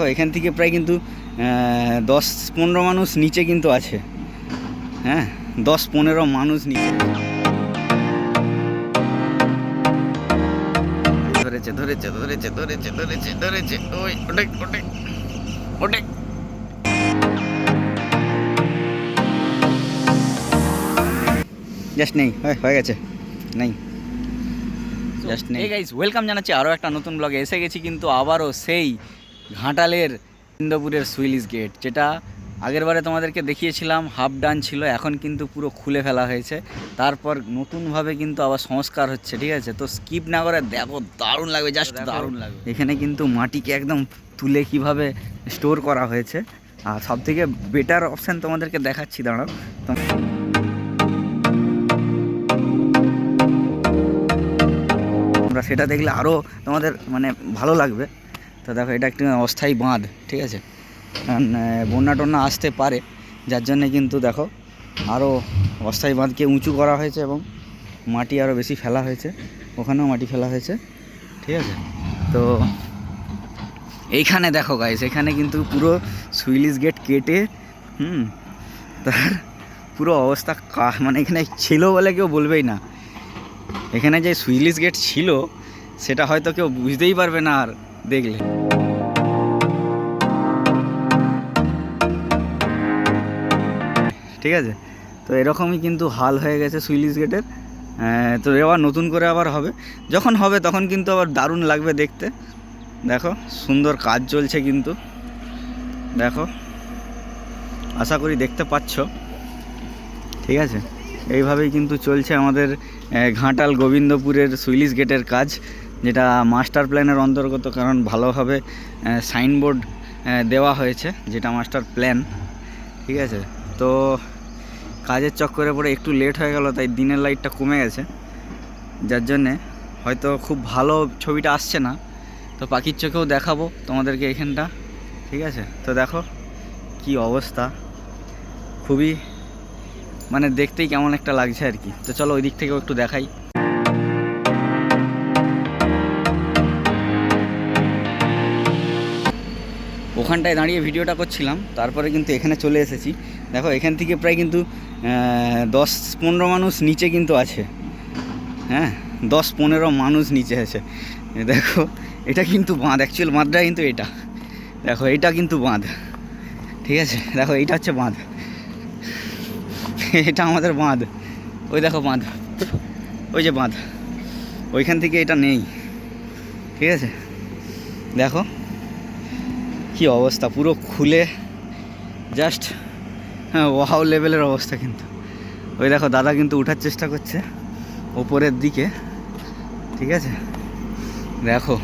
দেখো এখান থেকে প্রায় কিন্তু দশ পনেরো মানুষ নিচে কিন্তু আছে। হ্যাঁ দশ পনেরো মানুষ নিচে। ধরেছে ধরেছে ধরেছে ধরেছে ধরেছে ধরেছে। ওই ওটাই ওটাই ওটাই। জাস্ট নেই হয়ে- হয়ে গেছে। নেই। জাস্ট নেই। গাইস ওয়েলকাম জানাচ্ছি আরও একটা নতুন ব্লগে এসে গেছি কিন্তু আবারও সেই ঘাটালের ইন্দপুরের সুইলিশ গেট যেটা আগের বারে তোমাদেরকে দেখিয়েছিলাম হাফ ডান ছিল এখন কিন্তু পুরো খুলে ফেলা হয়েছে। তারপর নতুনভাবে কিন্তু আবার সংস্কার হচ্ছে ঠিক আছে? তো স্কিপ না করে দেখো দারুণ লাগবে জাস্ট দারুণ লাগবে। এখানে কিন্তু মাটিকে একদম তুলে কীভাবে স্টোর করা হয়েছে। আর সব থেকে বেটার অপশান তোমাদেরকে দেখাচ্ছি দাঁড়াও। তো তোমরা সেটা দেখলে আরও তোমাদের মানে ভালো লাগবে। তো দেখো, এটা একটি অস্থায়ী বাঁধ, ঠিক আছে? বন্যা টন্যা আসতে পারে, যার জন্যে কিন্তু দেখো আরও অস্থায়ী বাঁধকে উঁচু করা হয়েছে এবং মাটি আরও বেশি ফেলা হয়েছে। ওখানেও মাটি ফেলা হয়েছে, ঠিক আছে? তো এইখানে দেখো গাইস এখানে কিন্তু পুরো সুইলিশ গেট কেটে, হুম তার পুরো অবস্থা মানে এখানে ছিল বলে কেউ বলবেই না। এখানে যে সুইলিশ গেট ছিল, সেটা হয়তো কেউ বুঝতেই পারবে না আর। দেখলে। ঠিক আছে? তো এরকমই কিন্তু হাল হয়ে গেছে সুইলিশ গেটের। তো এবার নতুন করে আবার হবে। যখন হবে তখন কিন্তু আবার দারুণ লাগবে দেখতে। দেখো, সুন্দর কাজ চলছে কিন্তু। দেখো, আশা করি দেখতে পাচ্ছ। ঠিক আছে? এইভাবেই কিন্তু চলছে আমাদের ঘাটাল গোবিন্দপুরের সুইলিশ গেটের কাজ। যেটা মাস্টার প্ল্যানের অন্তর্গত, কারণ ভালোভাবে সাইনবোর্ড দেওয়া হয়েছে, যেটা মাস্টার প্ল্যান, ঠিক আছে? তো কাজের চক্করে পরে একটু লেট হয়ে গেল, তাই দিনের লাইটটা কমে গেছে। যার জন্যে হয়তো খুব ভালো ছবিটা আসছে না। তো পাখির চোখেও দেখাবো তোমাদেরকে এখানটা, ঠিক আছে? তো দেখো কি অবস্থা। খুবই মানে দেখতেই কেমন একটা লাগছে আর কি। তো চলো ওই দিক থেকেও একটু দেখাই। ওখানটায় দাঁড়িয়ে ভিডিওটা করছিলাম, তারপরে কিন্তু এখানে চলে এসেছি। দেখো, এখান থেকে প্রায় কিন্তু দশ পনেরো মানুষ নিচে কিন্তু আছে। হ্যাঁ দশ পনেরো মানুষ নিচে আছে। দেখো, এটা কিন্তু বাঁধ অ্যাকচুয়াল বাঁধটা কিন্তু এটা। দেখো, এটা কিন্তু বাঁধ। ঠিক আছে? দেখো, এটা হচ্ছে বাঁধ। এটা আমাদের বাঁধ। ওই দেখো বাঁধ। ওই যে বাঁধ। ওইখান থেকে এটা নেই। ঠিক আছে? দেখো। কি অবস্থা? পুরো খুলে জাস্ট হ্যাঁ ওয়াও লেভেলের অবস্থা কিন্তু। ওই দেখো, দাদা কিন্তু উঠার চেষ্টা করছে ওপরের দিকে। ঠিক আছে? দেখো।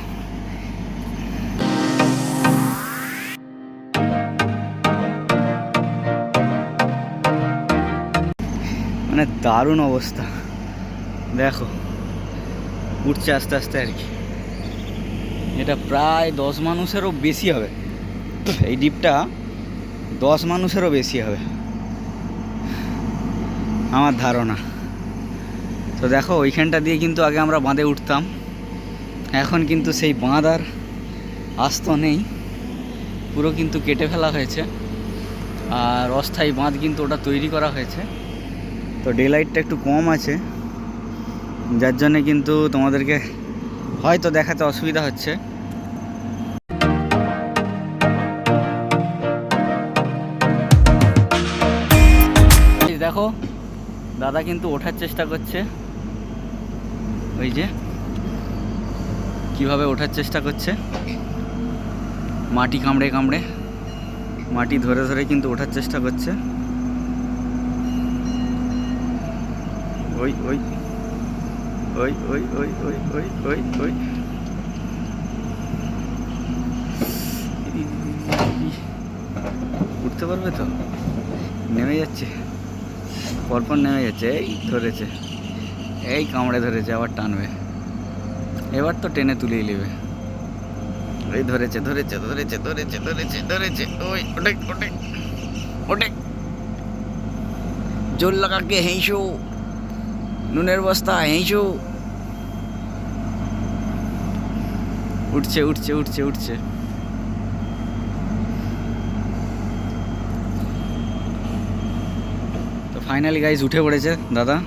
মানে দারুণ অবস্থা। দেখো। উঠছে আস্তে আস্তে আর কি। এটা প্রায় দশ মানুষেরও বেশি হবে। এই ডিপটা দশ মানুষেরও বেশি হবে। আমার ধারণা। তো দেখো, ওইখানটা দিয়ে কিন্তু আগে আমরা বাঁধে উঠতাম। এখন কিন্তু সেই বাঁধ আর আস্ত নেই। পুরো কিন্তু কেটে ফেলা হয়েছে। আর অস্থায়ী বাঁধ কিন্তু ওটা তৈরি করা হয়েছে। তো ডে লাইটটা একটু কম আছে। যার জন্যে কিন্তু তোমাদেরকে হয়তো দেখাতে অসুবিধা হচ্ছে। দেখো, দাদা কিন্তু ওঠার চেষ্টা করছে। ওই যে, কীভাবে ওঠার চেষ্টা করছে। মাটি কামড়ে কামড়ে, মাটি ধরে ধরে কিন্তু ওঠার চেষ্টা করছে। ওই ওই ওই ওই ওই ওই ওই ওই ওই। উঠতে পারবে তো? নেমে যাচ্ছে। পরপর নেমে যাচ্ছে এই ধরেছে। এই কামড়ে ধরেছে, আবার টানবে। এবার তো টেনে তুলেই নেবে। এই ধরেছে ধরেছে ধরেছে ধরেছে ধরেছে ধরেছে। ওই ওটে ওটে ওটে জোর লাগাকে হেঁসো। নুনের বস্তা, হেঁসো। উঠছে উঠছে উঠছে উঠছে। ফাইনালি গাইজ উঠে পড়েছে, দাদা।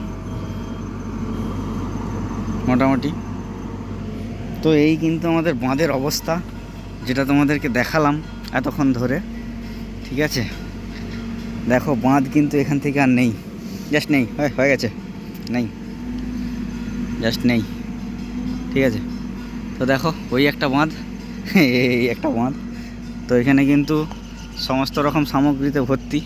মোটামুটি। তো এই কিন্তু আমাদের বাঁধের অবস্থা, যেটা তোমাদেরকে দেখালাম এতক্ষণ ধরে। ঠিক আছে? দেখো, বাঁধ কিন্তু এখান থেকে আর নেই। জাস্ট নেই। হয়ে- হয়ে গেছে। নেই। জাস্ট নেই। ঠিক আছে? তো দেখো, ওই একটা বাঁধ। এই একটা বাঁধ। তো এখানে কিন্তু সমস্ত রকম সামগ্রীতে ভর্তি।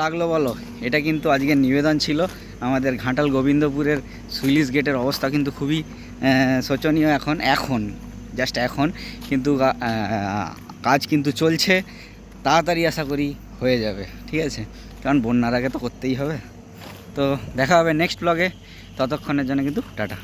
লাগল বলো? এটা কিন্তু আজকের নিবেদন ছিল। আমাদের ঘাটাল গোবিন্দপুরের সুইলিশ গেটের অবস্থা কিন্তু খুবই শোচনীয় এখন এখন জাস্ট এখন। কিন্তু কাজ কিন্তু চলছে, তাড়াতাড়ি আশা করি হয়ে যাবে, ঠিক আছে? কারণ বন্যার আগে তো করতেই হবে। তো দেখা হবে নেক্সট ব্লগে ততক্ষণের জন্য কিন্তু টাটা।